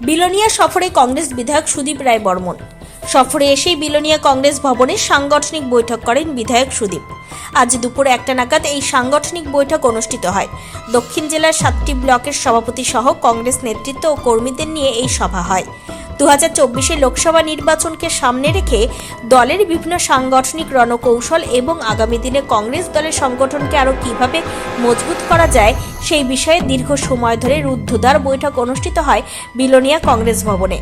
বিলোনিয়া সফরে কংগ্রেস বিধায়ক সুদীপ রায় বর্মন। সফরে এসেই বিলোনিয়া কংগ্রেস ভবনে সাংগঠনিক বৈঠক করেন বিধায়ক সুদীপ। আজ দুপুরে একটা নাগাদ এই সাংগঠনিক বৈঠক অনুষ্ঠিত হয়। দক্ষিণ জেলার সাতটি ব্লকের সভাপতি সহ কংগ্রেস নেতৃত্ব ও কর্মীদের নিয়ে এই সভা হয়। দু হাজার লোকসভা নির্বাচনকে সামনে রেখে দলের বিভিন্ন সাংগঠনিক রণকৌশল এবং আগামী দিনে কংগ্রেস দলের সংগঠনকে আরও কীভাবে মজবুত করা যায় সেই বিষয়ে দীর্ঘ সময় ধরে রুদ্ধদ্বার বৈঠক অনুষ্ঠিত হয় বিলোনিয়া কংগ্রেস ভবনে।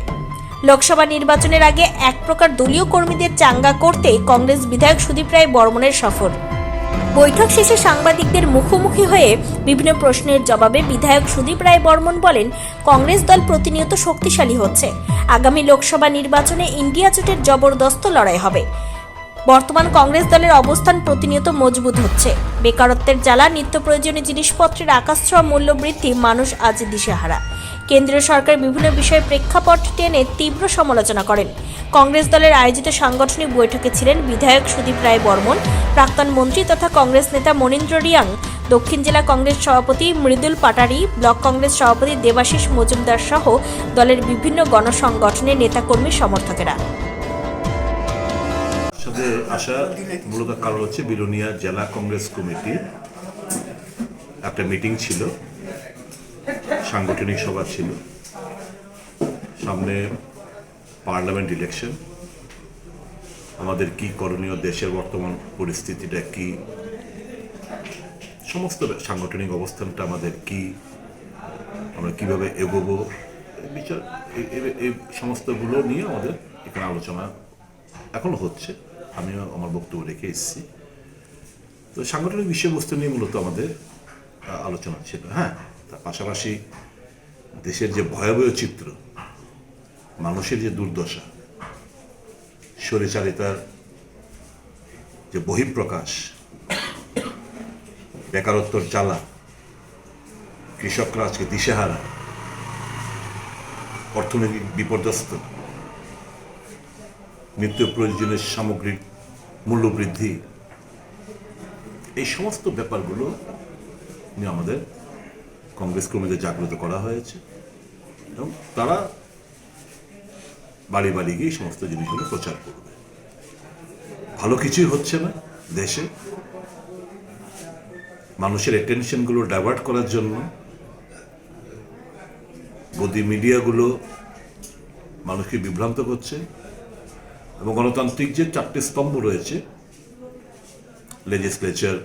লোকসভা নির্বাচনের আগে এক প্রকার দলীয় কর্মীদের চাঙ্গা করতে কংগ্রেস বিধায়ক সুদীপ রায় বর্মনের সফর। বৈঠক শেষে সাংবাদিকদের মুখোমুখি হয়ে বিভিন্ন প্রশ্নের জবাবে বিধায়ক সুদীপ রায় বর্মন বলেন, কংগ্রেস দল প্রতিনিয়ত শক্তিশালী হচ্ছে। আগামী লোকসভা নির্বাচনে ইন্ডিয়া জোটের জবরদস্ত লড়াই হবে। বর্তমান কংগ্রেস দলের অবস্থান প্রতিনিয়ত মজবুত হচ্ছে। বেকারত্বের জ্বালা, নিত্য প্রয়োজনীয় জিনিসপত্রের আকাশছোঁয়া মূল্য বৃদ্ধি মানুষ আজ দিশেহারা। কেন্দ্রীয় সরকার বিভিন্ন বিষয়ে প্রেক্ষাপট টেনে তীব্র সমালোচনা করেন। কংগ্রেস দলের আয়োজিত সাংগঠনিক বৈঠকে ছিলেন বিধায়ক সুদীপ রায় বর্মন, প্রাক্তন মন্ত্রী তথা কংগ্রেস নেতা মনীন্দ্র রিয়াং, দক্ষিণ জেলা কংগ্রেস সভাপতি মৃদুল পাটারি, ব্লক কংগ্রেস সভাপতি দেবাশিস মজুমদার সহ দলের বিভিন্ন গণসংগঠনের নেতাকর্মী সমর্থকেরা। সাথে আসা মূলত কারণ হচ্ছে বিলোনিয়া জেলা কংগ্রেস কমিটি একটা মিটিং ছিল, সাংগঠনিক সভা ছিল। সামনে পার্লামেন্ট ইলেকশন। আমাদের কি করণীয়, দেশের বর্তমান পরিস্থিতিটা কি? সমস্ত সাংগঠনিক অবস্থানটা আমাদের কি? আমরা কীভাবে এগোবো? বিচার এই সমস্তগুলো নিয়ে আমাদের এখানে আলোচনা এখনও হচ্ছে। আমিও আমার বক্তব্য রেখে এসেছি। তো সাংগঠনিক বিষয়বস্তু নিয়ে মূলত আমাদের আলোচনা ছিল হ্যাঁ? তার পাশাপাশি দেশের যে ভয়াবহ চিত্র, মানুষের যে দুর্দশা, স্বৈরচারিতার যে বহিঃপ্রকাশ, বেকারত্বর জ্বালা, কৃষকরা আজকে দিশেহারা, অর্থনৈতিক বিপর্যস্ত নিত্য প্রয়োজনীয় সামগ্রিক মূল্য বৃদ্ধি এই সমস্ত ব্যাপারগুলো নিয়ে আমাদের কংগ্রেস কর্মীদের জাগ্রত করা হয়েছে এবং তারা বাড়ি বাড়ি গিয়ে সমস্ত জিনিসগুলো প্রচার করবে। ভালো কিছুই হচ্ছে না দেশে। মানুষের অ্যাটেনশনগুলো ডাইভার্ট করার জন্য গদি মিডিয়াগুলো মানুষকে বিভ্রান্ত করছে। এবং গণতান্ত্রিক যে চারটে স্তম্ভ রয়েছে লেজিসলেচার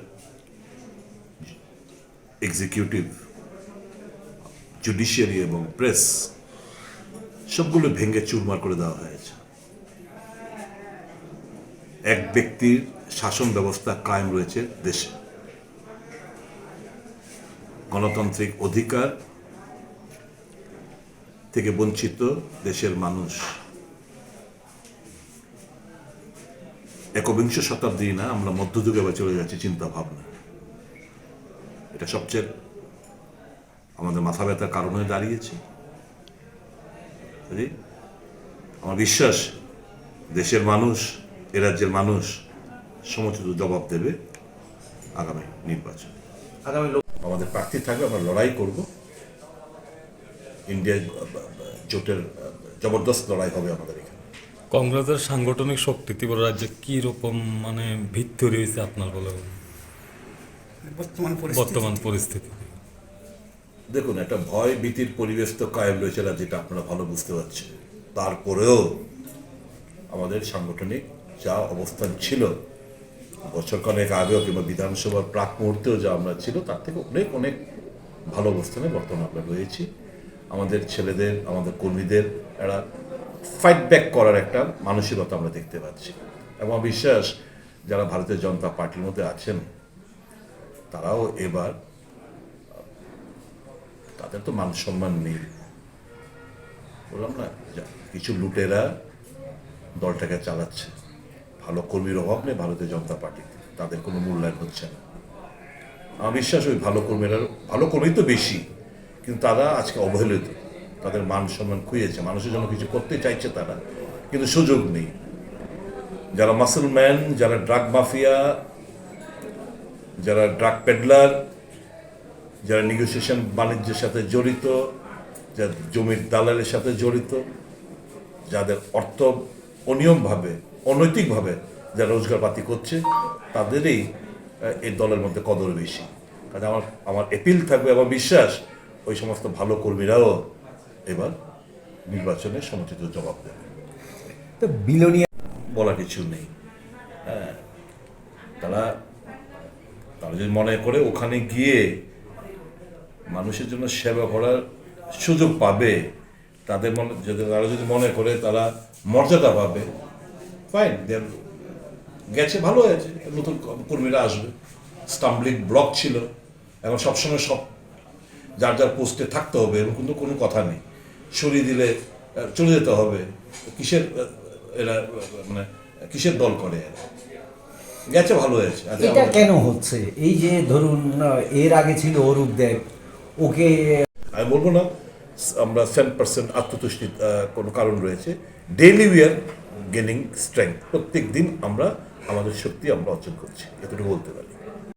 এক্সিকিউটিভ জুডিশিয়ারি এবং প্রেস সবগুলো ভেঙে চুরমার করে দেওয়া হয়েছে। এক ব্যক্তির শাসন ব্যবস্থা কায়েম রয়েছে দেশে। গণতান্ত্রিক অধিকার থেকে বঞ্চিত দেশের মানুষ। একবিংশ শতাব্দী না আমরা মধ্যযুগে বা চলে যাচ্ছি চিন্তা ভাবনা এটা সবচেয়ে আমাদের মাথা ব্যথার কারণ হয়ে দাঁড়িয়েছে। আমার বিশ্বাস দেশের মানুষ এ রাজ্যের মানুষ সমুচিত জবাব দেবে আগামী নির্বাচন। আগামী লোক আমাদের প্রার্থী থাকবে আমরা লড়াই করব। ইন্ডিয়া জোটের জবরদস্ত লড়াই হবে আমাদের এখানে। কংগ্রেসের সাংগঠনিক শক্তি ত্রিপুরা রাজ্যে কি রকম মানে ভিত্তি রয়েছে আপনার বলে বর্তমান পরিস্থিতি। বর্তমান পরিস্থিতি। দেখুন একটা ভয় ভীতির পরিবেশ তো কায়েম রয়েছে না যেটা আপনারা ভালো বুঝতে পারছেন। তারপরেও আমাদের সাংগঠনিক যা অবস্থান ছিল বছর কয়েক আগেও কিংবা বিধানসভার প্রাক মুহূর্তেও যা আমরা ছিল তার থেকে অনেক অনেক ভালো অবস্থানে বর্তমানে আমরা রয়েছি। আমাদের ছেলেদের আমাদের কর্মীদের একটা ফাইট ব্যাক করার একটা মানসিকতা আমরা দেখতে পাচ্ছি। এবং বিশ্বাস, যারা ভারতীয় জনতা পার্টির মধ্যে আছেন, তারাও এবার, তাদের তো মান সম্মান নেই। বললাম না কিছু লুটেরা দলটাকে চালাচ্ছে। ভালো কর্মীর অভাব নেই ভারতীয় জনতা পার্টিতে। তাদের কোনো মূল্যায়ন হচ্ছে না। আমার বিশ্বাস, ওই ভালো কর্মীরা, ভালো কর্মী তো বেশি, কিন্তু তারা আজকে অবহেলিত। তাদের মান সম্মান খুঁয়েছে মানুষের জন্য কিছু করতে চাইছে তারা, কিন্তু সুযোগ নেই। যারা মাসেল ম্যান যারা ড্রাগ মাফিয়া যারা ড্রাগ পেডলার যারা নেগোসিয়েশন বাণিজ্যের সাথে জড়িত, যা জমির দালালের সাথে জড়িত, যাদের অর্থ অনিয়মভাবে, অনৈতিকভাবে যারা রোজগারপাতি করছে, তাদেরই এই দলের মধ্যে কদর বেশি। কাজে আমার আমার এপিল থাকবে আমার বিশ্বাস, ওই সমস্ত ভালো কর্মীরাও এবার নির্বাচনে সমুচিত জবাব দেবে। তো বিলোনিয়া বলা কিছু নেই। হ্যাঁ তারা তারা যদি মনে করে ওখানে গিয়ে মানুষের জন্য সেবা করার সুযোগ পাবে তাদের মনে যদি তারা যদি মনে করে তারা মর্যাদা পাবে ফাইন দেন গেছে ভালো হয়েছে। নতুন কর্মীরা আসবে। স্টাম্বলিং ব্লক ছিল। এখন সবসময় সব যার যার পোস্টে থাকতে হবে এরকম কিন্তু কোনো কথা নেই। সরিয়ে দিলে চলে যেতে হবে। কিসের এরা মানে কিসের দল করে এরা? গেছে ভালো হয়েছে। আচ্ছা, এটা কেন হচ্ছে? এই যে ধরুন এর আগে ছিল অরূপ দেব। ওকে আমি বলব না আমরা সেভেন পার্সেন্ট আত্মতুষ্টির কোনো কারণ রয়েছে। Daily we are gaining strength. প্রত্যেক দিন আমরা আমাদের শক্তি আমরা অর্জন করছি। এতটুকু বলতে পারি।